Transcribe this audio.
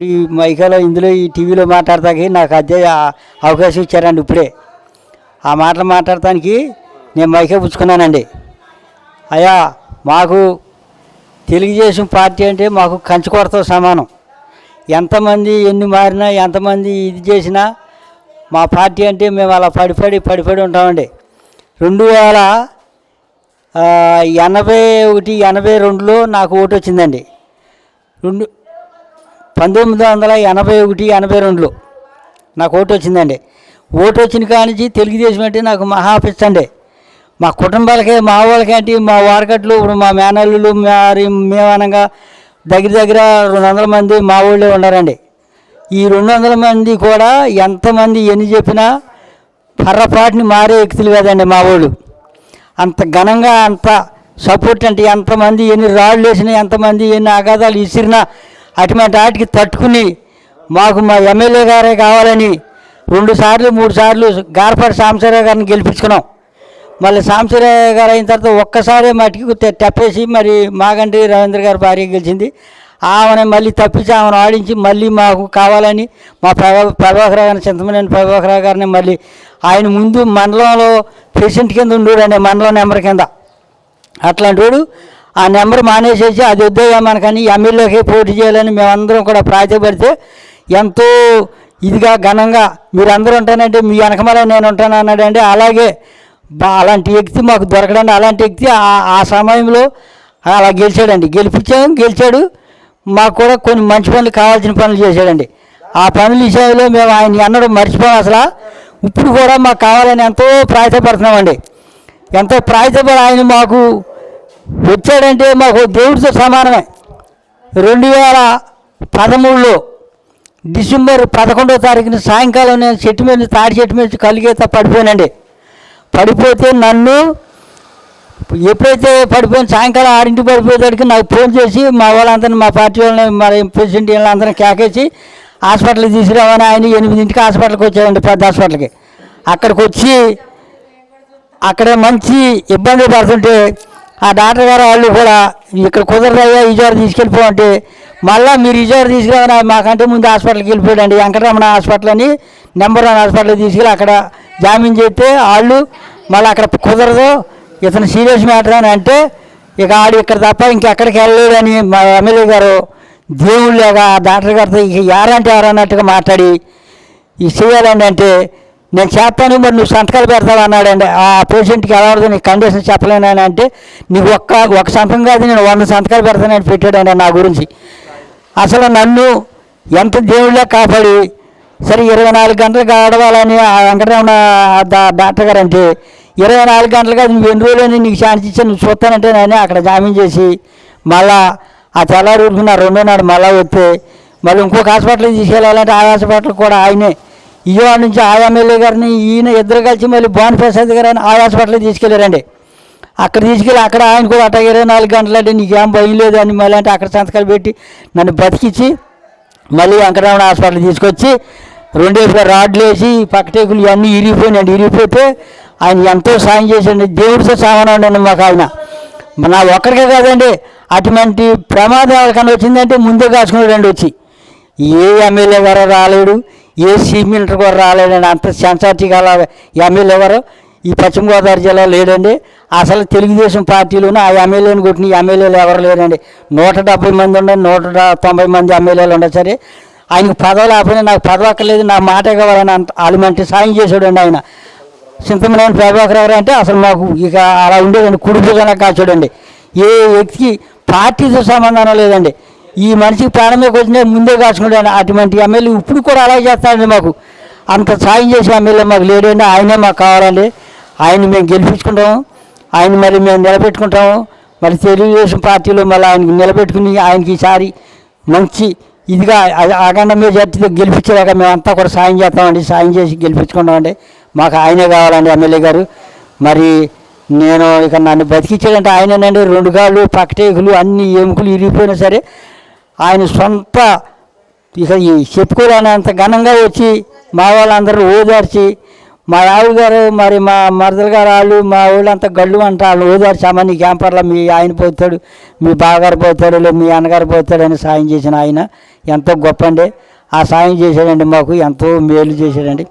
ఈ మైకాలో ఇందులో ఈ టీవీలో మాట్లాడటానికి నాకు అదే అవకాశం ఇచ్చారండి ఇప్పుడే. ఆ మాటలు మాట్లాడటానికి నేను మైకే పుచ్చుకున్నానండి. అయ్యా మాకు తెలుగుదేశం పార్టీ అంటే మాకు కంచుకొరతో సమానం. ఎంతమంది ఎన్ని మారినా ఎంతమంది ఇది చేసినా మా పార్టీ అంటే మేము అలా పడిపడి పడిపడి ఉంటామండి. రెండు వేల ఎనభై ఒకటి ఎనభై రెండులో నాకు ఓటు వచ్చిందండి రెండు పంతొమ్మిది వందల ఎనభై ఒకటి ఎనభై రెండులో నాకు ఓటు వచ్చిందండి. ఓటు వచ్చిన కానించి తెలుగుదేశం అంటే నాకు మహా పిచ్చండి మా కుటుంబాలకే మా వాళ్ళకేంటి మా వారకట్లు ఇప్పుడు మా మేనల్లులు మరి మేమనగా దగ్గర దగ్గర రెండు వందల మంది మా ఊళ్ళో ఉన్నారండి. ఈ రెండు వందల మంది కూడా ఎంతమంది ఎన్ని చెప్పినా పర్రపాటిని మారే వ్యక్తులు కదండి మా వాళ్ళు అంత ఘనంగా అంత సపోర్ట్ అంటే ఎంతమంది ఎన్ని రాళ్ళు వేసినా ఎంతమంది ఎన్ని అగాధాలు విసిరినా అటువంటి వాటికి తట్టుకుని మాకు మా ఎమ్మెల్యే గారే కావాలని రెండు సార్లు మూడు సార్లు గార్పడి సాంబశివరావు గారిని గెలిపించుకున్నాం. మళ్ళీ సాంబశివరావు గారు అయిన తర్వాత ఒక్కసారే మటుకు తప్పేసి తెప్పేసి మరి మాగంటి రవీంద్ర గారి భార్య గెలిచింది. ఆమెను మళ్ళీ తప్పించి ఆమెను ఆడించి మళ్ళీ మాకు కావాలని మా ప్రభా ప్రభాకరావు గారిని చింతమనేని ప్రభాకరావు గారిని మళ్ళీ ఆయన ముందు మండలంలో ప్రెసిడెంట్ కింద ఉండేవాడండి మండలం నెంబర్ కింద. అట్లాంటి వాడు ఆ నెంబర్ మానేసేసి అది వద్దేగా మనకని ఎమ్మెల్యేకి పోటీ చేయాలని మేమందరం కూడా ప్రాధాయపడితే ఎంతో ఇదిగా ఘనంగా మీరందరూ ఉంటానంటే మీ వెనకమల నేను ఉంటాను అన్నాడంటే అలాగే అలాంటి వ్యక్తి మాకు దొరకడండి. అలాంటి వ్యక్తి ఆ- ఆ సమయంలో అలా గెలిచాడండి. గెలిపించాం గెలిచాడు. మాకు కూడా కొన్ని మంచి పనులు కావాల్సిన పనులు చేశాడండి. ఆ పనుల విషయంలో మేము ఆయన అన్నడం మర్చిపోయాం అసలు. ఇప్పుడు కూడా మాకు కావాలని ఎంతో ప్రాయతపడుతున్నామండి ఎంతో ప్రాయతపడి ఆయన మాకు వచ్చాడంటే మాకు దేవుడితో సమానమే. రెండు వేల పదమూడులో డిసెంబర్ పదకొండో తారీఖున సాయంకాలం నేను చెట్టు మీద తాడి చెట్టు మీద కలిగేత పడిపోయానండి. పడిపోతే నన్ను ఎప్పుడైతే పడిపోయిన సాయంకాలం ఆరింటికి పడిపోయేసరికి నాకు ఫోన్ చేసి మా వాళ్ళందరినీ మా పార్టీ వాళ్ళని మరి ప్రెసిడెంట్ వాళ్ళందరినీ కేకేసి హాస్పిటల్కి తీసుకురావని ఆయన ఎనిమిదింటికి హాస్పిటల్కి వచ్చాడండి పెద్ద హాస్పిటల్కి. అక్కడికి వచ్చి అక్కడ మంచి ఇబ్బంది పడుతుంటే ఆ డాక్టర్ గారు వాళ్ళు కూడా ఇక్కడ కుదరదయ్యా విజయవాడ తీసుకెళ్ళిపో అంటే మళ్ళీ మీరు విజయవాడ తీసుకురావని మాకంటే ముందు హాస్పిటల్కి వెళ్ళిపోయాడండి వెంకటరమణ హాస్పిటల్ అని నెంబర్ వన్ హాస్పిటల్కి తీసుకెళ్ళి అక్కడ జామీన్ చేస్తే వాళ్ళు మళ్ళీ అక్కడ కుదరదు ఇతను సీరియస్ మ్యాటర్ అని అంటే ఇక ఆడు ఇక్కడ తప్ప ఇంకెక్కడికి వెళ్ళలేదని మా ఎమ్మెల్యే గారు దేవుళ్ళగా ఆ డాక్టర్ గారితో ఇక యారంటే ఎవరన్నట్టుగా మాట్లాడి ఇది చేయాలండి అంటే నేను చేస్తాను మరి నువ్వు సంతకాలు పెడతావు అన్నాడండి. ఆ పేషెంట్కి ఎలా ఉంటుంది నీకు కండిషన్ చెప్పలేనని అంటే నీకు ఒక్క ఒక సంతకం కాదు నేను వంద సంతకాలు పెడతానని పెట్టాడండి నా గురించి. అసలు నన్ను ఎంత దేవుళ్ళ కాపాడి సరే ఇరవై నాలుగు గంటలు గడవాలని ఆ వెంకటరమణ డాక్టర్ గారు అంటే ఇరవై నాలుగు గంటలు కాదు నువ్వు ఎన్ని రోజులు నీకు ఛాన్స్ ఇచ్చి నువ్వు చూస్తానంటే నేను అక్కడ జామీన్ చేసి మళ్ళా ఆ తెల్లారి ఊరుకున్న రెండో నాడు మళ్ళా వస్తే మళ్ళీ ఇంకొక హాస్పిటల్కి తీసుకెళ్ళాలంటే ఆ హాస్పిటల్ కూడా ఆయనే. విజయవాడ నుంచి ఆ ఎమ్మెల్యే గారిని ఈయన ఇద్దరు కలిసి మళ్ళీ భాను ప్రసాద్ గారిని ఆ హాస్పిటల్కి తీసుకెళ్ళారండి అక్కడ తీసుకెళ్ళి అక్కడ ఆయన కూడా అట్ట ఇరవై నాలుగు గంటలంటే నీకేం భయం లేదు అని మళ్ళీ అంటే అక్కడ సంతకాలు పెట్టి నన్ను బతికించి మళ్ళీ వెంకటరమణ హాస్పిటల్ తీసుకొచ్చి రెండేపుగా రాడ్లు వేసి పక్కటేకులు ఇవన్నీ ఇరిగిపోయినాయండి. ఇరిగిపోతే ఆయన ఎంతో సాయం చేశాడు దేవుడితో సామానం ఉండండి మాకు ఆయన. నా ఒక్కరికే కాదండి అటువంటి ప్రమాదం ఎవరికైనా వచ్చిందంటే ముందే కాసుకున్నాడండి వచ్చి. ఏ ఎమ్మెల్యే గారు రాలేడు. ఏ చీఫ్ మినిస్టర్ కూడా రాలేడండి అంత సెన్సార్టీ గల ఎమ్మెల్యే ఎవరు? ఈ పశ్చిమ గోదావరి జిల్లా లేడండి. అసలు తెలుగుదేశం పార్టీలోనూ ఆ ఎమ్మెల్యేని కొట్టిన ఎమ్మెల్యేలు ఎవరు లేరండి. నూట డెబ్బై మంది ఉండండి నూట తొంభై మంది ఎమ్మెల్యేలు ఉండే సరే ఆయనకు పదవి లేకపోయినా నాకు పదవి అక్కర్లేదు నా మాట కావాలని అంత అలిమంటే సాయం చేశాడండి ఆయన. చింతమనేని ప్రభాకర్ గారు అంటే అసలు మాకు ఇక అలా ఉండేదండి కుడి భుజాన చూడండి ఏ వ్యక్తికి పార్టీతో సంబంధం లేదండి. ఈ మనిషికి ప్రాణమే కొట్టిన ముందే కాచుకుంటాడు అటువంటి ఎమ్మెల్యే ఇప్పుడు కూడా అలా చేస్తానండి మాకు. అంత సాయం చేసే ఎమ్మెల్యే మాకు లేడండి ఆయనే మాకు కావాలండి. ఆయన మేము గెలిపించుకుంటాము ఆయన మరి మేము నిలబెట్టుకుంటాము మరి తెలుగుదేశం పార్టీలో మళ్ళీ ఆయనకి నిలబెట్టుకుని ఆయనకి ఈసారి మంచి ఇదిగా అ- అఖండ మెజార్టీతో గెలిపించలేక మేమంతా కూడా సాయం చేస్తామండి. సాయం చేసి గెలిపించుకుంటామండి. మాకు ఆయనే కావాలండి ఎమ్మెల్యే గారు. మరి నేను ఇక నన్ను బతికించాడంటే ఆయనేనండి. రెండు కాళ్ళు పక్కటేకులు అన్ని ఎముకలు ఇరిగిపోయినా సరే ఆయన సొంత ఇక ఈ చెప్పుకోలేనంత ఘనంగా వచ్చి మా వాళ్ళందరూ ఓదార్చి మా ఆవిడ గారు మరి మా మరదల గారు వాళ్ళు మా ఊళ్ళంతా గళ్ళు అంటారు ఓదార్చామని సామాన్య క్యాంపర్లో మీ ఆయన పోతాడు మీ బావగారు పోతాడు లేదు మీ అన్నగారు పోతాడు అని సాయం చేసిన ఆయన ఎంతో గొప్ప అండి. ఆ సాయం చేశాడండి మాకు ఎంతో మేలు చేశాడండి.